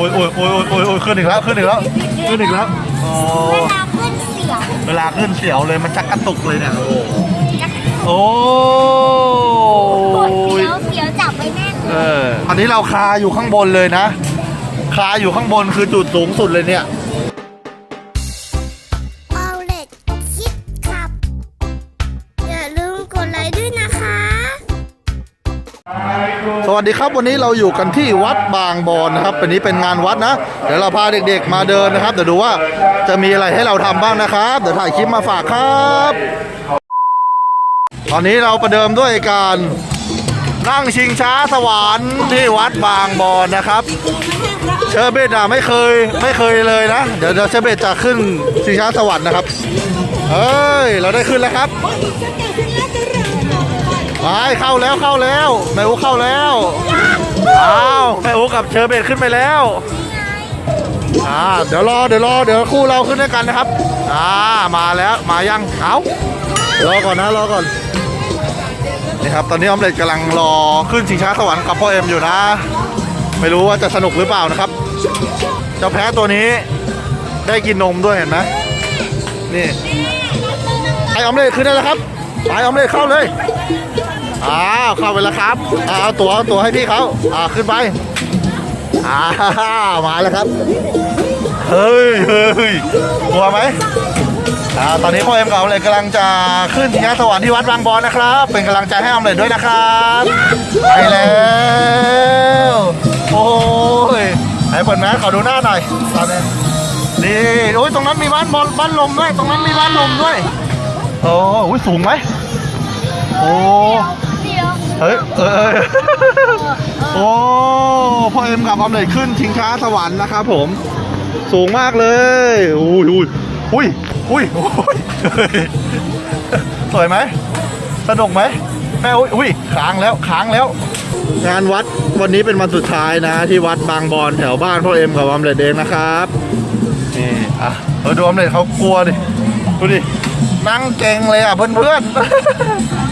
อ้ยโอ้ยโอ้ยโอ้ยโอ้ยขึ้นอีกแล้วขึ้นอีกแล้วขึ้นอีกแล้วโอ้เวลาขึ้นเสียวเวลาขึ้นเสียวเลยมันชักกระตุกเลยเนี่ยโอ้โอ้ปวดยเสียวเสียวจับไว้แน่นเอออันนี้เราคาอยู่ข้างบนเลยนะ คาอยู่ข้างบนคือจุดสูงสุดเลยเนี่ย วัสดีครับวันนี้เราอยู่กันที่วัดบางบอนนะครับวันนี้เป็นงานวัดนะ เดี๋ยวเราพาเด็กๆมาเดินนะครับเดี๋ยวดูว่าจะมีอะไรให้เราทำบ้างนะครับ เดี๋ยวถ่ายคลิปมาฝากครับ ตอนนี้เราประเดิมด้วยการนั่งชิงช้าสวรรค์ที่วัดบางบอนนะครับ เชอร์เบตอะไม่เคยไม่เคยเลยนะ เดี๋ยวเดี๋ยวเชอร์เบตจะขึ้นชิงช้าสวรรค์นะครับเฮ้ยเราได้ขึ้นแล้วครับ ไปเข้าแล้วเข้าแล้วแม่อุ๊เข้าแล้วอ้าวแม่อุ๊กับเชอร์เบตขึ้นไปแล้วอ่าเดี๋ยวรอเดี๋ยวรอเดี๋ยวคู่เราขึ้นด้วยกันนะครับอ่ามาแล้วมายังเอารอก่อนนะรอก่อนนี่ครับตอนนี้ออมเล็ตกำลังรอขึ้นชิงช้าสวรรค์กับพ่อเอ็มอยู่นะ ไม่รู้ว่าจะสนุกหรือเปล่านะครับเจ้าแพ้ตัวนี้ได้กินนมด้วยเห็นไหมนี่ไอออมเล็ตขึ้นได้แล้วครับไปออมเล็ตเข้าเลย อ้าวเข้าไปแล้วครับอ่าเอาตัวเอาตั๋วให้พี่เขาอ่าขึ้นไปอ้าวมาแล้วครับ เฮ้ยเฮ้ยกลัวไหมอ่าตอนนี้พ่อเอ็มกับออมเล็ตกำลังจะขึ้นชิงช้าสวรรค์ที่วัดบางบอนนะครับ เป็นกำลังใจให้ออมเล็ตด้วยนะครับไปแล้วโอ้ยไหนเปิดแมสขอดูหน้าหน่อยตอนนี้นี่โอ้ยตรงนั้นมีบ้านบอลบ้านลมด้วย ตรงนั้นมีบ้านลมด้วยโอ้โหสูงไหมโอ้ เฮ้ยเออโอ้พ่อเอ็มกับออมเล็ตขึ้นชิงช้าสวรรค์นะครับผม สูงมากเลยอุ้ยอุ้ยอุ้ยอุ้ยอุ้ยเฮ้ยสวยไหมสนุกไหมแม่อุ้ยอุ้ยค้างแล้วค้างแล้ว งานวัดวันนี้เป็นวันสุดท้ายนะ ที่วัดบางบอนแถวบ้านพ่อเอ็มกับออมเล็ตเองนะครับนี่อะเออดูออมเล็ตเขากลัวดิดูดินั่งเก่งเลยอะเพื่อนๆ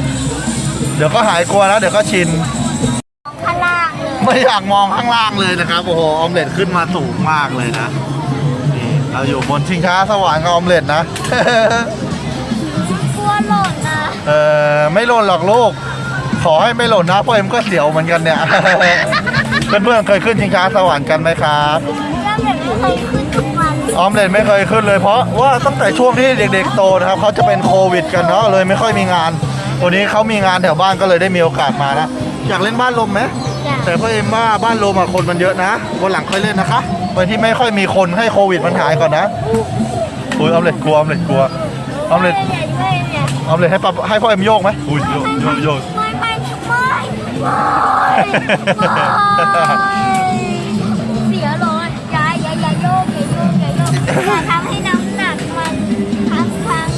เดี๋ยวก็หายกลัวแล้วเดี๋ยวก็ชิน ข้างล่างเลยไม่อยากมองข้างล่างเลยนะครับ โอ้โหออมเล็ตขึ้นมาสูงมากเลยนะนี่เราอยู่บนชิงช้าสวรรค์กับออมเล็ตนะ กลัวหล่นนะเออไม่หล่นหรอกลูก ขอให้ไม่หล่นนะพ่อเอ็มก็เสียวเหมือนกันเนี่ย เพื่อนๆเคยขึ้นชิงช้าสวรรค์กันไหมครับแล้วแบบไม่เคยขึ้นทุกวันออมเล็ตไม่เคยขึ้นเลยเพราะว่าตั้งแต่ช่วงที่เด็กๆโตนะครับเขาจะเป็นโควิดกันเนาะเลยไม่ค่อยมีงาน วันนี้เขามีงานแถวบ้านก็เลยได้มีโอกาสมานะ อยากเล่นบ้านลมไหมจ้ะแต่พ่อเอ็มว่าบ้านลมอะคนมันเยอะนะ วันหลังค่อยเล่นนะคะวันที่ไม่ค่อยมีคนให้โควิดมันหายก่อนนะอุ้ยออมเล็ตกลัวออมเล็ตกลัวออมเล็ตไม่ได้ด้วยเนี่ยออมเล็ตให้ปะให้พ่อเอ็มโยกไหมอุ้ยโยกโยกโยก ไม่ไม่ไม่ไม่เสียร้อนอย่าอย่าอย่าโยกอย่าโยกอย่าโยกอย่าทำให้น้ำหนักมันทั้งทั้ง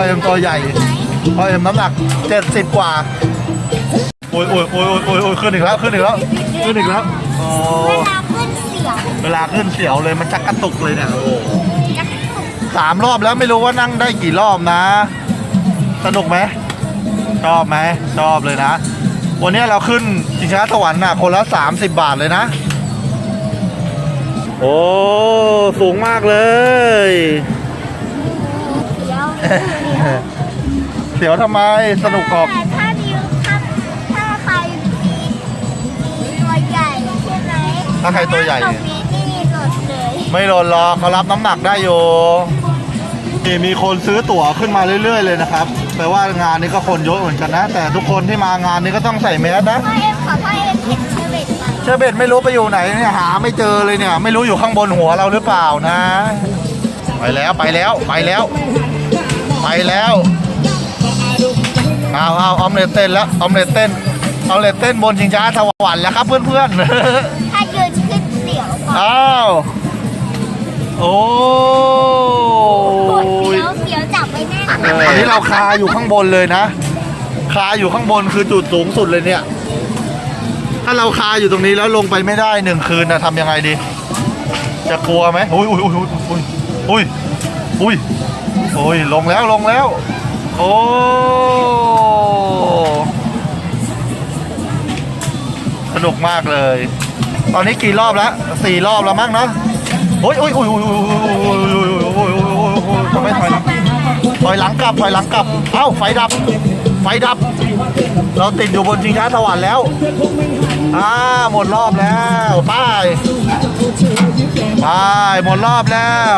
อเอ็มตัวใหญ่พ่อเอ็มน้ำหนักเจ็ดสิบกว่าโอ้ยโอ้ยโอ้ยโอ้ยโอ้ยขึ้นอีกแล้วขึ้นอีกแล้วขึ้นอีกแล้วโอ้เวลาขึ้นเสียวเวลาขึ้นเสียวเลยมันชักกระตุกเลยเนี่ยโอ้โหสามรอบแล้วไม่รู้ว่านั่งได้กี่รอบนะ สนุกไหมชอบไหมชอบเลยนะ วันนี้เราขึ้นชิงช้าสวรรค์น่ะคนละ30 บาทเลยนะ โอ้ สูงมากเลย เสียวเสียวทำไมสนุกออกแต่ถ้าดิวถ้าถ้าใครมีตัวใหญ่ใช่ไหมถ้าใครตัวใหญ่ตรงนี้นี่หลุดเลยไม่หล่นหรอกเขารับน้ำหนักได้อยู่นี่มีคนซื้อตั๋วขึ้นมาเรื่อย ๆ เลยนะครับแปลว่างานนี้ก็คนเยอะเหมือนกันนะ แต่ทุกคนที่มางานนี้ก็ต้องใส่แมสนะ พ่อเอ็มขอพ่อเอ็มเห็นเชอร์เบตไหมเชอร์เบตไม่รู้ไปอยู่ไหนเนี่ยหาไม่เจอเลยเนี่ย ไม่รู้อยู่ข้างบนหัวเราหรือเปล่านะ ไปแล้วไปแล้วไปแล้ว ไปแล้วเอาเอาออมเล็ตเต้นแล้วออมเล็ตเต้นออมเล็ตเต้นบนชิงช้าสวรรค์แล้วครับเพื่อนๆถ้ายืนขึ้นเสียวก่อนอ้าวโอ้ปวดยเสียวเสียวจับไว้แน่นอันนี้เราคาอยู่ข้างบนเลยนะ คาอยู่ข้างบนคือจุดสูงสุดเลยเนี่ย ถ้าเราคาอยู่ตรงนี้แล้วลงไปไม่ได้หนึ่งคืนนะทำยังไงดี จะกลัวไหมอุ้ยอุ้ยอุ้ยอุ้ยอุ้ยอุ้ย โอ้ยลงแล้วลงแล้ว โอ้สนุกมากเลย ตอนนี้กี่รอบแล้วสี่รอบแล้วมั้งเนาะโอ้ยโอ้ยโอ้ยโอ้ยโอ้ยโอ้ยทำไมถอยหลังถอยหลังกลับถอยหลังกลับ เอ้าไฟดับ ไฟดับ เราติดอยู่บนชิงช้าสวรรค์แล้วอ่าหมดรอบแล้ว ป้ายป้ายหมดรอบแล้ว